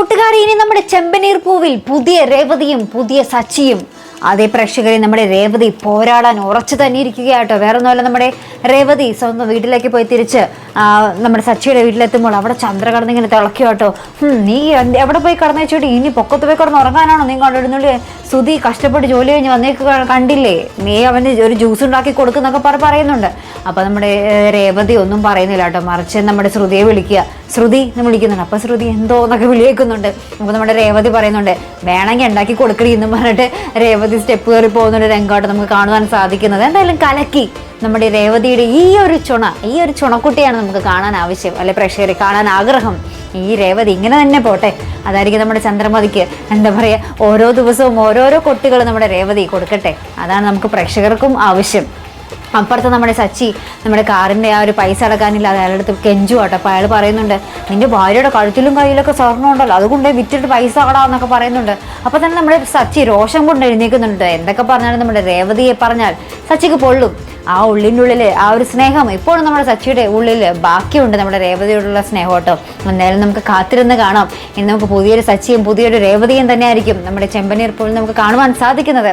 കൂട്ടുകാരി ഇനി നമ്മുടെ ചെമ്പനീർ പൂവിൽ പുതിയ രേവതിയും പുതിയ സച്ചിയും അതേ പ്രേക്ഷകരെ നമ്മുടെ രേവതി പോരാടാൻ ഉറച്ചു തന്നെ ഇരിക്കുകയാട്ടോ വേറെ ഒന്നുമല്ല നമ്മുടെ രേവതി സ്വന്തം വീട്ടിലേക്ക് പോയി തിരിച്ച് നമ്മുടെ സച്ചിയുടെ വീട്ടിലെത്തുമ്പോൾ അവിടെ ചന്ദ്ര കടന്നിങ്ങനെ തിളക്കുക കേട്ടോ. നീ എവിടെ പോയി കടന്നു വെച്ചോട്ട് ഇനി പൊക്കത്ത് പോയി കിടന്ന് ഉറങ്ങാനാണോ നീ കണ്ടിരുന്നുള്ളൂ സുധി കഷ്ടപ്പെട്ട് ജോലി കഴിഞ്ഞ് വന്നേക്ക് കണ്ടില്ലേ? നീ അവന് ഒരു ജ്യൂസ് ഉണ്ടാക്കി കൊടുക്കുന്നൊക്കെ പറ പറയുന്നുണ്ട്. അപ്പോൾ നമ്മുടെ രേവതി ഒന്നും പറയുന്നില്ല കേട്ടോ. മറിച്ച് നമ്മുടെ ശ്രുതിയെ വിളിക്കുക. ശ്രുതി എന്ന് വിളിക്കുന്നുണ്ട്. അപ്പോൾ ശ്രുതി എന്തോ എന്നൊക്കെ വിളിയേക്കുന്നുണ്ട്. അപ്പോൾ നമ്മുടെ രേവതി പറയുന്നുണ്ട് വേണമെങ്കിൽ ഉണ്ടാക്കി കൊടുക്കണി പറഞ്ഞിട്ട് രേവതി സ്റ്റെപ്പ് കയറി പോകുന്ന ഒരു രംഗമായിട്ട് നമുക്ക് കാണുവാൻ സാധിക്കുന്നത്. എന്തായാലും കലക്കി നമ്മുടെ രേവതിയുടെ ഈ ഒരു ചുണ ഈ ഒരു ചുണക്കുട്ടിയാണ് നമുക്ക് കാണാൻ ആവശ്യം അല്ലെ പ്രേക്ഷകരെ കാണാൻ ആഗ്രഹം. ഈ രേവതി ഇങ്ങനെ തന്നെ പോട്ടെ. അതായിരിക്കും നമ്മുടെ ചന്ദ്രമതിക്ക് എന്താ പറയുക ഓരോ ദിവസവും ഓരോരോ കൊട്ടുകൾ നമ്മുടെ രേവതി കൊടുക്കട്ടെ. അതാണ് നമുക്ക് പ്രേക്ഷകർക്കും ആവശ്യം. അപ്പുറത്ത് നമ്മുടെ സച്ചി നമ്മുടെ കാറിന്റെ ആ ഒരു പൈസ അടക്കാനില്ല അയാളുടെ അടുത്ത് കെഞ്ചു കേട്ടോ. അപ്പോൾ അയാൾ പറയുന്നുണ്ട് നിന്റെ ഭാര്യയുടെ കഴുത്തിലും കയ്യിലൊക്കെ സ്വർണം ഉണ്ടല്ലോ അതുകൊണ്ട് വിറ്റിട്ട് പൈസ അടാന്നൊക്കെ പറയുന്നുണ്ട്. അപ്പോൾ തന്നെ നമ്മുടെ സച്ചി രോഷം കൊണ്ട് എഴുന്നേക്കുന്നുണ്ട് എന്തൊക്കെ പറഞ്ഞാലും നമ്മുടെ രേവതിയെ പറഞ്ഞാൽ സച്ചിക്ക് പൊള്ളും. ആ ഉള്ളിന്റെ ഉള്ളിൽ ആ ഒരു സ്നേഹം ഇപ്പോഴും നമ്മുടെ സച്ചിയുടെ ഉള്ളിൽ ബാക്കിയുണ്ട് നമ്മുടെ രേവതിയോടുള്ള സ്നേഹം കേട്ടോ. എന്തായാലും നമുക്ക് കാത്തിരുന്ന് കാണാം. ഇന്ന് നമുക്ക് പുതിയൊരു സച്ചിയും പുതിയൊരു രേവതിയും തന്നെ ആയിരിക്കും നമ്മുടെ ചെമ്പനീർ പോലും നമുക്ക് കാണുവാൻ സാധിക്കുന്നത്.